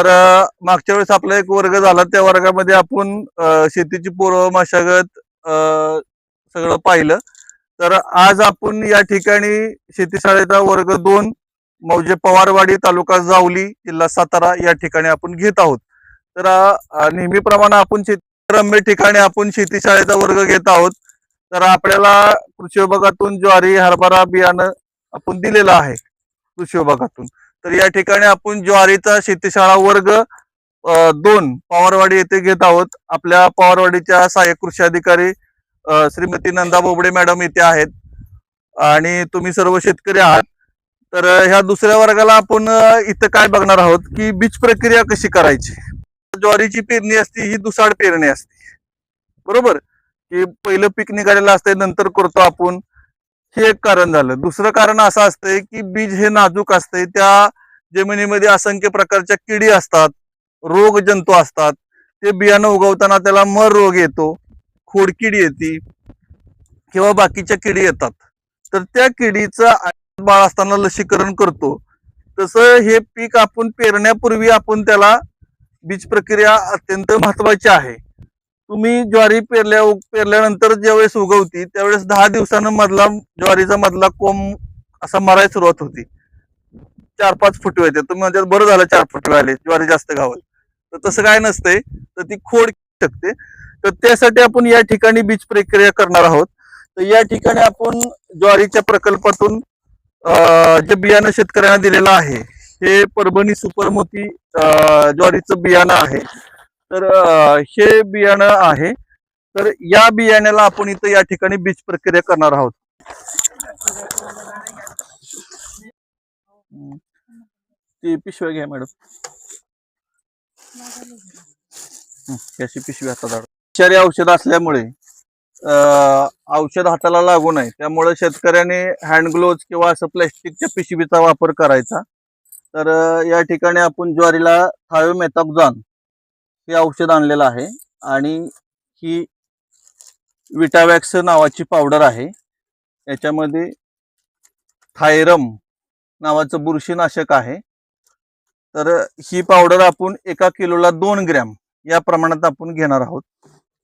तर मागच्या वेळेस आपला एक वर्ग झाला त्या वर्गामध्ये आपण शेतीची पूर्व मशागत सगळं पाहिलं. तर आज आपण या ठिकाणी शेतीशाळेचा वर्ग दोन मौजे पवारवाडी तालुका जावली जिल्हा सातारा या ठिकाणी आपण घेत आहोत. तर नेहमीप्रमाणे आपण रम्य ठिकाणी आपण शेतीशाळेचा वर्ग घेत आहोत. तर आपल्याला कृषी विभागातून ज्वारी हरभरा बियाणं आपण दिलेलं आहे. कृषी विभागातून. तर या ठिकाणी आपण ज्वारीचा शेतीशाळा वर्ग दोन पवारवाडी येथे घेत आहोत. आपल्या पवारवाडीच्या सहाय्यक कृषी अधिकारी श्रीमती नंदा बोबडे मॅडम इथे आहेत. आणि तुम्ही सर्व शेतकरी आहात. तर ह्या दुसऱ्या वर्गाला आपण इथं काय बघणार आहोत की बीज प्रक्रिया कशी करायची? ज्वारीची पेरणी असते ही दुसाड पेरणी असते. बरोबर? की पहिलं पीक निघालेलं असते नंतर करतो आपण. हे एक कारण झालं. दुसरं कारण असं असतंय की बीज हे नाजूक असतंय. त्या जमिनीमध्ये असंख्य प्रकारच्या किडी असतात रोग जंतू असतात. ते बियाणं उगवताना त्याला मर रोग येतो खोडकिडी येते किंवा बाकीच्या किडी येतात. तर त्या किडीचं बाळ असताना लसीकरण करतो. तसं हे पीक आपण पेरण्यापूर्वी आपण त्याला बीज प्रक्रिया अत्यंत महत्वाची आहे. तुम्ही ज्वारी पेरल्या पेरल्यानंतर ज्यावेळेस उगवती त्यावेळेस दहा दिवसानं मधला ज्वारीचा मधला कोंब असा मरायला सुरुवात होती. चार पाच फुटवे येते तुम्ही म्हणजे बरं झालं चार फुटवे आले ज्वारी जास्त गावल तर तसं काय नसतंय. तर ती खोड शकते. तर त्यासाठी आपण या ठिकाणी बीज प्रक्रिया करणार आहोत. तर या ठिकाणी आपण ज्वारीच्या प्रकल्पातून जे बियाणं शेतकऱ्यांना दिलेलं आहे हे परभणी सुपरमोती ज्वारीचं बियाणं आहे. तर हे बियाणं आहे. तर या बियाण्याला आपण इथं या ठिकाणी बीज प्रक्रिया करणार आहोत. ती पिशव्या घ्या मॅडम. याची पिशवी हातात विषारी औषध असल्यामुळे औषध हाताला लागू नये. त्यामुळे शेतकऱ्याने हँड ग्लोव्ज किंवा असं प्लॅस्टिकच्या पिशवीचा वापर करायचा. तर या ठिकाणी आपण ज्वारीला थायोमेथॉक्झॉन हे औषध आणलेलं आहे आणि ही विटावॅक्स नावाची पावडर आहे. याच्यामध्ये थायरम नावाचं बुरशीनाशक आहे. तर ही पावडर आपण एका किलोला दोन ग्रॅम या प्रमाणात आपण घेणार आहोत.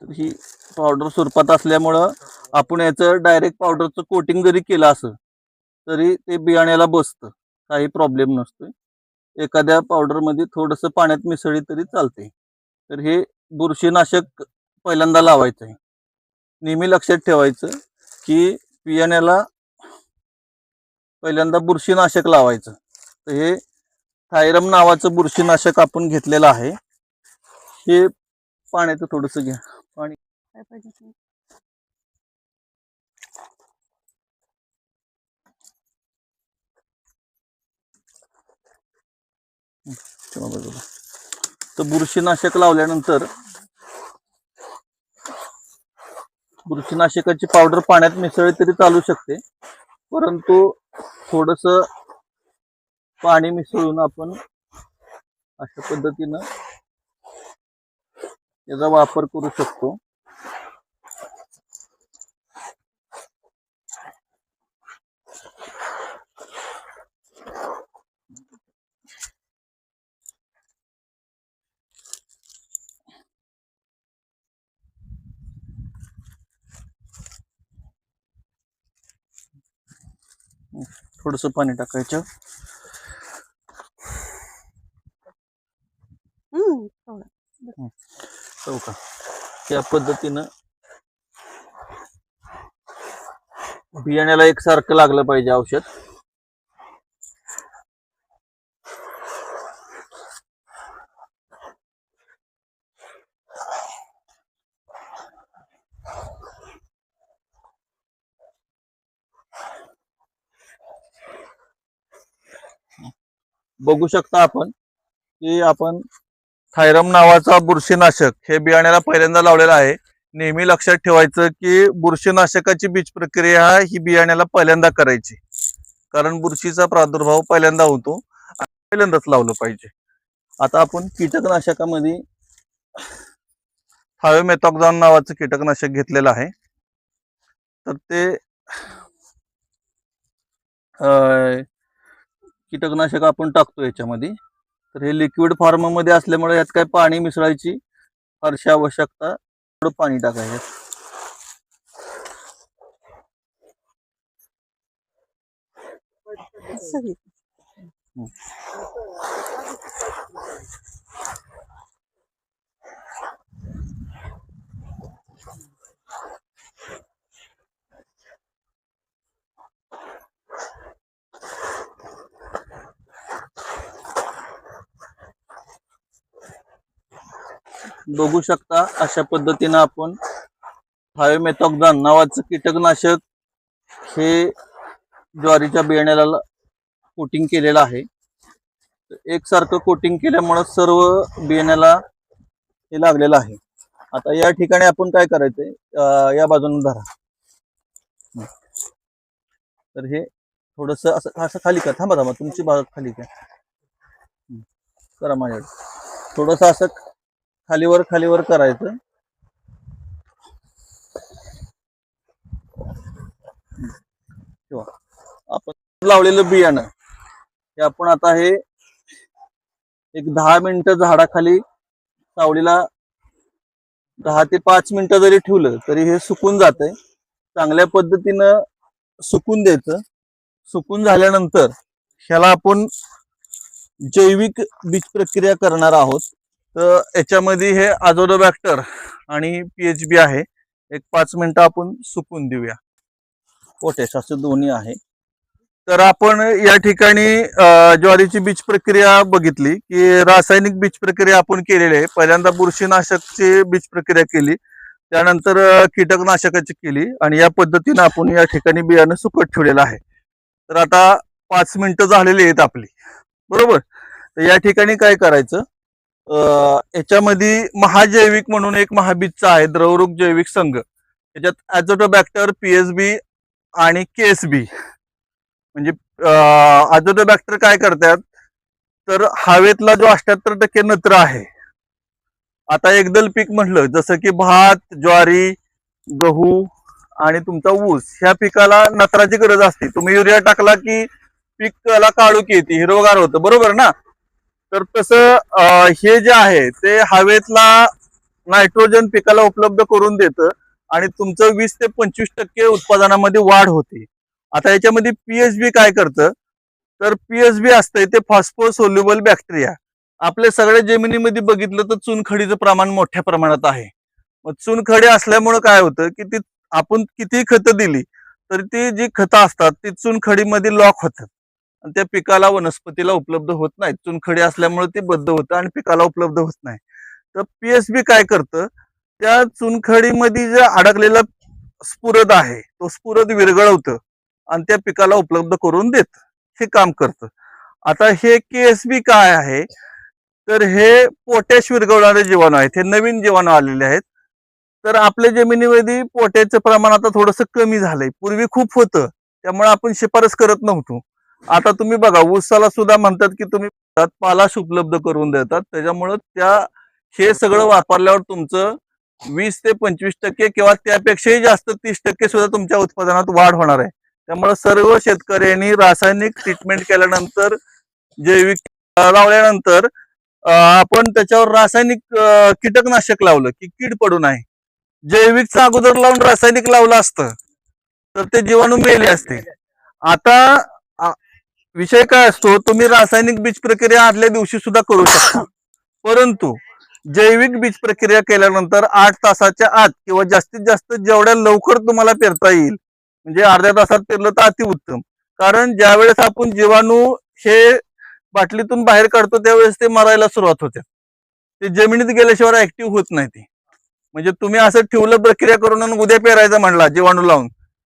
तर ही पावडर स्वरूपात असल्यामुळं आपण याचं डायरेक्ट पावडरचं कोटिंग जरी केलं असं तरी ते बियाण्याला बसतं. काही प्रॉब्लेम नसतोय. एखाद्या पावडरमध्ये थोडंसं पाण्यात मिसळी तरी चालते. तर हे बुरशीनाशक पहिल्यांदा लावायचं आहे नेहमी लक्षात ठेवायचं की बियाण्याला पहिल्यांदा बुरशीनाशक लावायचं. तर हे थायरम नावाचं बुरशीनाशक आपण घेतलेलं आहे. हे पाण्याचं थोडंसं घ्या. काय पाहिजे ते? तेव्हा बाजूला तर बुरशीनाशक लावल्यानंतर बुरशीनाशकाची पावडर पाण्यात मिसळली तरी चालू शकते. परंतु थोडस पाणी मिसळून आपण अशा पद्धतीनं याचा वापर करू शकतो. थोडस पाणी टाकायचं. थोडं. हो का? त्या पद्धतीनं बियाण्याला एकसारखं लागलं पाहिजे औषध. बघू शकता आपण की आपण थायरम नावाचा बुरशीनाशक हे बियाण्याला पहिल्यांदा लावलेलं आहे. नेहमी लक्षात ठेवायचं की बुरशीनाशकाची बीज प्रक्रिया ही बियाण्याला पहिल्यांदा करायची. कारण बुरशीचा प्रादुर्भाव पहिल्यांदा होतो पहिल्यांदाच लावलं पाहिजे. आता आपण कीटकनाशकामध्ये थायोमेथॉक्झॉन नावाचं कीटकनाशक घेतलेलं आहे. तर ते कीटकनाशक आपण टाकतो याच्यामध्ये. तर हे लिक्विड फॉर्ममध्ये असल्यामुळे यात काय पाणी मिसळायची फारशी आवश्यकता थोडं पाणी टाकायचं. सगळी. बघू शकता अशा पद्धतीनं आपण थायोमेथॉक्झान नावाचं कीटकनाशक हे ज्वारीच्या बियाण्याला कोटिंग केलेलं आहे. एकसारखं कोटिंग केल्यामुळं सर्व बियाण्याला हे लागलेलं आहे. आता या ठिकाणी आपण काय करायचंय? या बाजूने धरा. तर हे थोडस असं असं खाली कर. थांबा थांबा. तुमची बाजू खाली घ्या. करा माझ्याकडे. थोडस असं खालीवर खालीवर करायचं. किंवा आपण लावलेलं बियाणं हे आपण आता हे एक दहा मिनिटं झाडाखाली सावलीला दहा ते पाच मिनिटं जरी ठेवलं तरी हे सुकून जातंय. चांगल्या पद्धतीनं सुकून द्यायचं. सुकून झाल्यानंतर ह्याला आपण जैविक बीज प्रक्रिया करणार आहोत. तर याच्यामध्ये हे आझोडोबॅक्टर आणि पीएचबी आहे. एक पाच मिनिटं आपण सुकून देऊया. पोटॅश असं दोन्ही आहे. तर आपण या ठिकाणी ज्वारीची बीज प्रक्रिया बघितली की रासायनिक बीज प्रक्रिया आपण केलेली आहे. पहिल्यांदा बुरशीनाशकची बीज प्रक्रिया केली. त्यानंतर कीटकनाशकाची केली आणि या पद्धतीनं आपण या ठिकाणी बियाणं सुकट ठेवलेलं आहे. तर आता पाच मिनिटं झालेली आहेत आपली. बरोबर? तर या ठिकाणी काय करायचं? याच्यामध्ये महाजैविक म्हणून एक महाबीजचा आहे द्रवरूप जैविक संघ. याच्यात ॲझोटोबॅक्टर पीएसबी आणि केएसबी म्हणजे ॲझोटोबॅक्टर काय करतात? तर हवेतला जो अठ्याहत्तर टक्के नत्र आहे आता एकदल पीक म्हटलं जसं की भात ज्वारी गहू आणि तुमचा ऊस ह्या पिकाला नत्राची गरज असते. तुम्ही युरिया टाकला की पिकाला काळुकी येते हिरवगार होतं. बरोबर ना? तर तसं हे जे आहे ते हवेतला नायट्रोजन पिकाला उपलब्ध करून देतं आणि तुमचं वीस ते पंचवीस टक्के उत्पादनामध्ये वाढ होते. आता याच्यामध्ये पीएचबी काय करतं? तर पीएचबी असतंय ते फॉस्फोसोल्युबल बॅक्टेरिया आपल्या सगळ्या जमिनीमध्ये बघितलं तर चुनखडीचं प्रमाण मोठ्या प्रमाणात आहे. मग चुनखडी असल्यामुळं काय होतं की ती आपण किती खतं दिली तर ती जी खतं असतात ती चुनखडीमध्ये लॉक होतात. आणि त्या पिकाला वनस्पतीला उपलब्ध होत नाहीत. चुनखडी असल्यामुळे ते बद्ध होतं आणि पिकाला उपलब्ध होत नाही. तर पीएसबी काय करतं? त्या चुनखडीमध्ये जे अडकलेला स्फुरद आहे तो स्फुरद विरघळवतं आणि त्या पिकाला उपलब्ध करून देत. हे काम करतं. आता हे केएसबी काय आहे? तर हे पोटॅश विरघळणारे जीवाणू आहेत. हे नवीन जीवाणू आलेले आहेत. तर आपल्या जमिनीमध्ये पोटॅशचं प्रमाण आता थोडंसं कमी झालंय. पूर्वी खूप होतं. त्यामुळे आपण शिफारस करत नव्हतो. आता तुम्ही बघा ऊसाला सुद्धा म्हणतात की तुम्ही पालाश उपलब्ध करून देतात. त्याच्यामुळं त्या हे सगळं वापरल्यावर तुमचं वीस ते पंचवीस टक्के किंवा त्यापेक्षाही जास्त तीस टक्के सुद्धा तुमच्या उत्पादनात वाढ होणार आहे. त्यामुळे सर्व शेतकऱ्यांनी रासायनिक ट्रीटमेंट केल्यानंतर जैविक लावल्यानंतर आपण त्याच्यावर रासायनिक कीटकनाशक लावलं की कीड पडू नये. जैविकचं अगोदर लावून रासायनिक लावलं असतं तर ते जीवाणू मेले असते. आता विषय काय असतो? तुम्ही रासायनिक बीज प्रक्रिया आदल्या दिवशी सुद्धा करू शकता. परंतु जैविक बीज प्रक्रिया केल्यानंतर आठ तासाच्या आत किंवा जास्तीत जास्त जेवढ्या लवकर तुम्हाला पेरता येईल म्हणजे अर्ध्या तासात पेरलं तर अतिउत्तम कारण ज्यावेळेस आपण जीवाणू हे बाटलीतून बाहेर काढतो त्यावेळेस ते मरायला सुरुवात होते. ते जमिनीत गेल्याशिवाय ऍक्टिव्ह होत नाही ते. म्हणजे तुम्ही असं ठेवलं प्रक्रिया करून उद्या पेरायचं म्हणला जीवाणू लावून.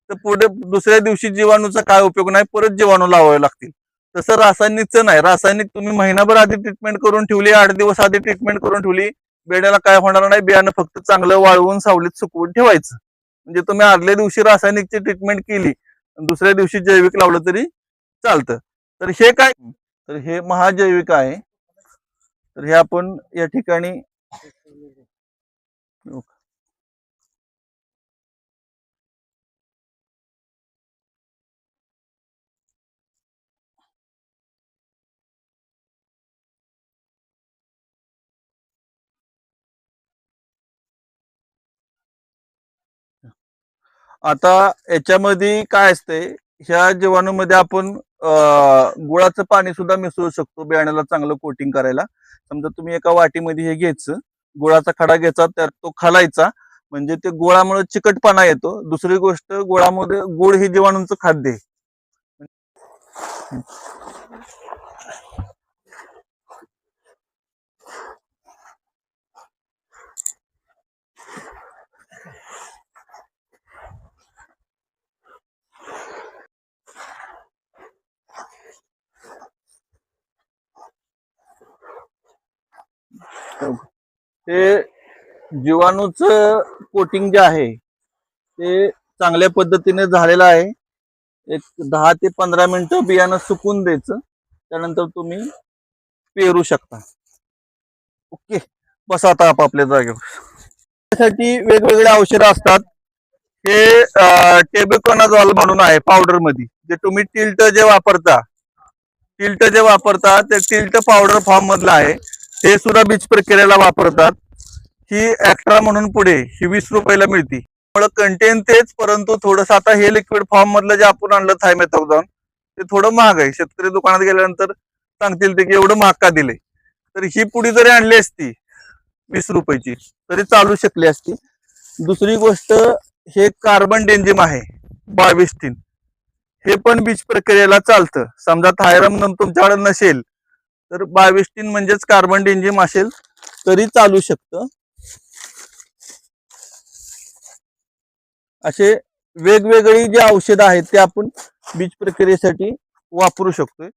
तर पुढे दुसऱ्या दिवशी जीवाणूचा काय उपयोग नाही परत जीवाणू लावावे लागतील. तसं रासायनिकचं नाही. रासायनिक तुम्ही महिनाभर आधी ट्रीटमेंट करून ठेवली आठ दिवस आधी ट्रीटमेंट करून ठेवली बेड्याला काय होणार नाही बियाणं फक्त चांगलं वाळवून सावलीत सुकवून ठेवायचं. म्हणजे तुम्ही आदल्या दिवशी रासायनिकची ट्रीटमेंट केली आणि दुसऱ्या दिवशी जैविक लावलं तरी चालतं. तर हे काय? तर हे महाजैविक आहे. तर हे आपण या ठिकाणी आता याच्यामध्ये काय असतंय ह्या जीवाणूमध्ये आपण गुळाचं पाणी सुद्धा मिसळू शकतो बियाण्याला चांगलं कोटिंग करायला. समजा तुम्ही एका वाटीमध्ये हे घ्यायचं गुळाचा खडा घ्यायचा त्यात तो खालायचा म्हणजे ते गुळामुळे चिकटपणा येतो. दुसरी गोष्ट गुळामध्ये गुळ हे जीवाणूंचं खाद्य आहे. ते जीवाणूच कोटिंग जे आहे ते चांगल्या पद्धतीने झालेलं आहे. एक दहा ते पंधरा मिनिटं बियाणं सुकून द्यायचं. त्यानंतर तुम्ही पेरू शकता. ओके बस आता आपापल्या जागेवर. त्यासाठी वेगवेगळे औषधं असतात. हे टेबिकोनाझॉल म्हणून आहे पावडरमध्ये जे तुम्ही टिल्ट जे वापरता टिल्ट जे वापरता ते टिल्ट पावडर फॉर्म मधलं आहे. हे सुद्धा बीज प्रक्रियेला वापरतात. ही ऍक्ट्रा म्हणून पुढे ही वीस रुपयाला मिळती. त्यामुळे कंटेन तेच परंतु थोडंसं आता हे लिक्विड फॉर्म मधलं जे आपण आणलं थायमेथॉक्झॉन ते थोडं महाग आहे. शेतकरी दुकानात गेल्यानंतर सांगतील ते की एवढं महाग का दिले तर ही पुढी जरी आणली असती वीस रुपयाची तरी चालू शकली असती. दुसरी गोष्ट हे कार्बन डेंजिम आहे बावीस तीन. हे पण बीज प्रक्रियेला चालतं. समजा थायरम तुमच्याकडे नसेल तर बावीस टीन म्हणजेच कार्बन डेंजिम असेल तरी चालू शकतं. असे वेगवेगळी जी औषधं आहेत ते आपण बीज प्रक्रियेसाठी वापरू शकतोय.